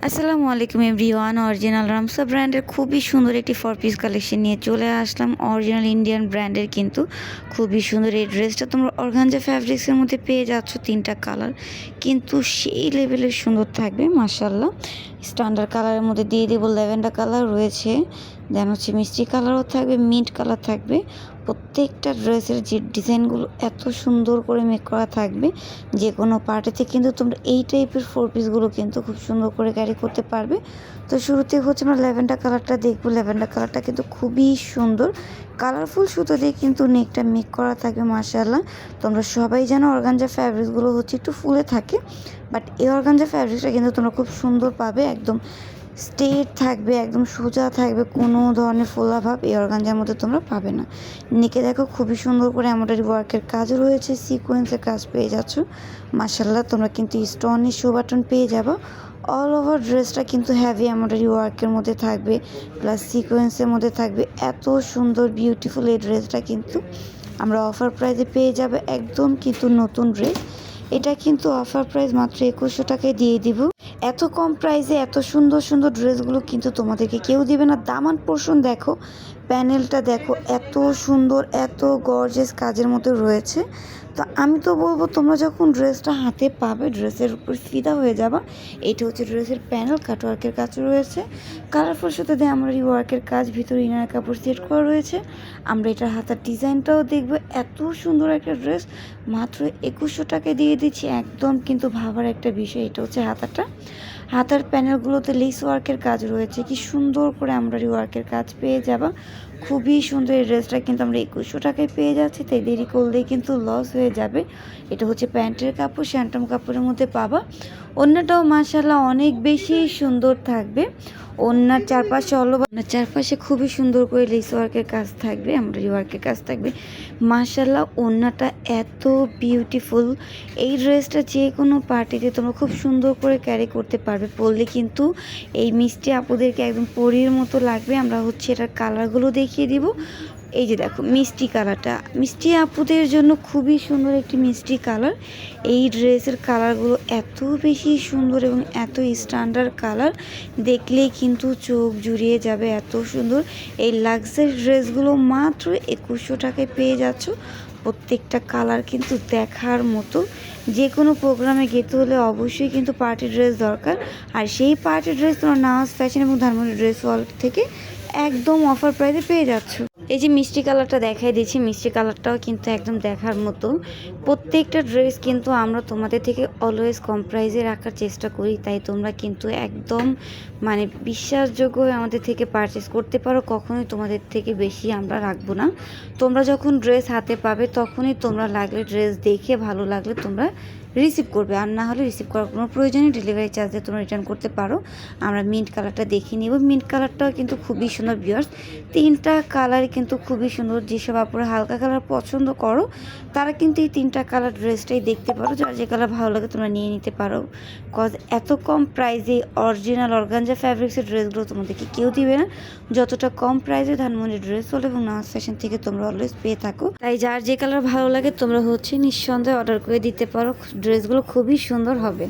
আসসালামু আলাইকুম everyone. Original Ramsha ব্র্যান্ডের খুবই সুন্দর একটি ফর পিস কালেকশন নিয়ে চলে আসলাম। অরিজিনাল ইন্ডিয়ান ব্র্যান্ডের কিন্তু খুবই সুন্দর এই ড্রেসটা তোমরা অর্গানজা ফ্যাব্রিক্সের মধ্যে পেয়ে যাচ্ছ তিনটা কালার কিন্তু সেই লেভেলের সুন্দর থাকবে মার্শাল্লাহ স্ট্যান্ডার্ড কালারের মধ্যে দিয়ে দেবো ল্যাভেন্ডার কালার রয়েছে। দেন হচ্ছে মিষ্টি কালারও থাকবে মিন্ট কালার থাকবে। প্রত্যেকটা ড্রেসের যে ডিজাইনগুলো এত সুন্দর করে মেক করা থাকবে, যে কোনো পার্টিতে কিন্তু তোমরা এই টাইপের ফোর পিসগুলো কিন্তু খুব সুন্দর করে ক্যারি করতে পারবে। তো শুরুতে হচ্ছে আমরা ল্যাভেন্ডার কালারটা দেখব। ল্যাভেন্ডার কালারটা কিন্তু খুবই সুন্দর। কালারফুল সুতো দিয়ে কিন্তু নেকটা মেক করা থাকবে মার্শাল্লাহ তোমরা সবাই জানো অর্গানজা ফ্যাব্রিকগুলো হচ্ছে একটু ফুলে থাকে বাট এই অর্গানজা ফ্যাব্রিক্সটা কিন্তু তোমরা খুব সুন্দর পাবে, একদম স্ট্রেট থাকবে, একদম সোজা থাকবে, কোনো ধরনের ফোলাভাব এই অর্গানজার মধ্যে তোমরা পাবে না। নিকে দেখো খুবই সুন্দর করে এমব্রয়ডারি ওয়ার্কের কাজ রয়েছে সিকোয়েন্সের কাজ পেয়ে যাচ্ছ। মার্শাল্লাহ তোমরা কিন্তু স্টোনের শো বাটন পেয়ে যাব। অল ওভার ড্রেসটা কিন্তু হ্যাভি এমব্রয়ডারি ওয়ার্কের মধ্যে থাকবে প্লাস সিকোয়েন্সের মধ্যে থাকবে। এত সুন্দর বিউটিফুল এই ড্রেসটা কিন্তু আমরা অফার প্রাইজে পেয়ে যাবে, একদম কিন্তু নতুন ড্রেস এটা কিন্তু অফার প্রাইস মাত্র একুশশো টাকায় দিয়ে দিব। এত কম প্রাইসে এত সুন্দর সুন্দর ড্রেসগুলো কিন্তু তোমাদেরকে কেউ দেবে না। দামান পোর্শন দেখো প্যানেলটা দেখো, এত সুন্দর, এত গর্জেস কাজের মধ্যে রয়েছে। তো আমি তো বলব, তোমরা যখন ড্রেসটা হাতে পাবে ড্রেসের উপর ফিদা হয়ে যাবা এটা হচ্ছে ড্রেসের প্যানেল কাটওয়ার্কের কাজ রয়েছে। কালারফুল সাথে দিয়ে আমরা এই ওয়ার্কের কাজ, ভিতরে ইনার কাপড় সেট করা রয়েছে। আমরা এটার হাতার ডিজাইনটাও দেখব, এত সুন্দর একটা ড্রেস মাত্র একুশশো টাকায় দিয়ে দিচ্ছি, একদম কিন্তু ভাবার একটা বিষয়, এটা হচ্ছে হাতাটা। হাতার প্যানেলগুলোতে লেস ওয়ার্কের কাজ রয়েছে। কি সুন্দর করে এমব্রয়ডারি ওয়ার্কের কাজ পেয়ে যাবা। খুবই সুন্দর এই ড্রেসটা কিন্তু আমরা একুশশো টাকায় পেয়ে যাচ্ছি, তাই দেরি করলেই কিন্তু লস হয়ে যাবে। এটা হচ্ছে প্যান্টের কাপড় শ্যান্টম কাপড়ের মধ্যে পাবা। অন্যটাও মাসাল্লাহ অনেক বেশি সুন্দর থাকবে। অন্যার চারপাশে অল ওনার চারপাশে খুবই সুন্দর করে লেস ওয়ার্কের কাজ থাকবে এমব্রয়ডারি ওয়ার্কের কাজ থাকবে। মাসাল্লাহ অন্যটা এত বিউটিফুল এই ড্রেসটা যে কোনো পার্টিতে তোমরা খুব সুন্দর করে ক্যারি করতে পারবে। পরলে কিন্তু এই মিষ্টি আপুদেরকে একদম পরীর মতো লাগবে। আমরা হচ্ছে এটার কালারগুলো দেখিয়ে দিব। এই যে দেখো, মিষ্টি কালারটা মিষ্টি আপুদের জন্য খুবই সুন্দর একটি মিষ্টি কালার এই ড্রেসের কালারগুলো এত বেশি সুন্দর এবং এত স্ট্যান্ডার্ড কালার দেখলেই কিন্তু চোখ জুড়িয়ে যাবে এত সুন্দর। এই লাক্সারি ড্রেসগুলো মাত্র একুশশো টাকায় পেয়ে যাচ্ছ। প্রত্যেকটা কালার কিন্তু দেখার মতো। যে কোনো প্রোগ্রামে গেতে হলে অবশ্যই কিন্তু পার্টি ড্রেস দরকার। আর সেই পার্টি ড্রেস তোমার নামাজ ফ্যাশন এবং ধানমন্ডি ড্রেস ওয়াল থেকে একদম অফার প্রাইসে পেয়ে যাচ্ছ। এই যে মিষ্টি কালারটা দেখাই দিচ্ছি মিষ্টি কালারটাও কিন্তু একদম দেখার মতো। প্রত্যেকটা ড্রেস কিন্তু আমরা তোমাদের থেকে অলওয়েজ কম প্রাইসে রাখার চেষ্টা করি, তাই তোমরা কিন্তু একদম মানে বিশ্বাসযোগ্য হয়ে আমাদের থেকে পারচেস করতে পারো, কখনোই তোমাদের থেকে বেশি আমরা রাখব না। তোমরা যখন ড্রেস হাতে পাবে, তখনই তোমরা লাগলে ড্রেস দেখে ভালো লাগলে তোমরা রিসিভ করবে। আর না হলে রিসিভ করার কোনো প্রয়োজনই ডেলিভারি চার্জ দিয়ে তোমরা রিটার্ন করতে পারো। আমরা মিন্ট কালারটা দেখিয়ে নিব। মিন্ট কালারটাও কিন্তু খুবই সুন্দর বিয়ার্স তিনটা কালারই কিন্তু খুবই সুন্দর। যেসব আপনারা হালকা কালার পছন্দ করো, তারা কিন্তু এই তিনটা কালার ড্রেসটাই দেখতে পারো। যার যে কালার ভালো লাগে তোমরা নিয়ে নিতে পারো। কজ এত কম প্রাইসে অরিজিনাল অর্গানজা ফ্যাব্রিক্সের ড্রেসগুলো তোমাদেরকে কেউ দিবে না। যতটা কম প্রাইসে ধানমন্ডি ড্রেস হলো এবং নাচ ফ্যাশন থেকে তোমরা অলওয়েজ পেয়ে থাকো। তাই যার যে কালার ভালো লাগে তোমরা হচ্ছে নিঃসন্দেহে অর্ডার করে দিতে পারো। ড্রেসগুলো খুবই সুন্দর হবে।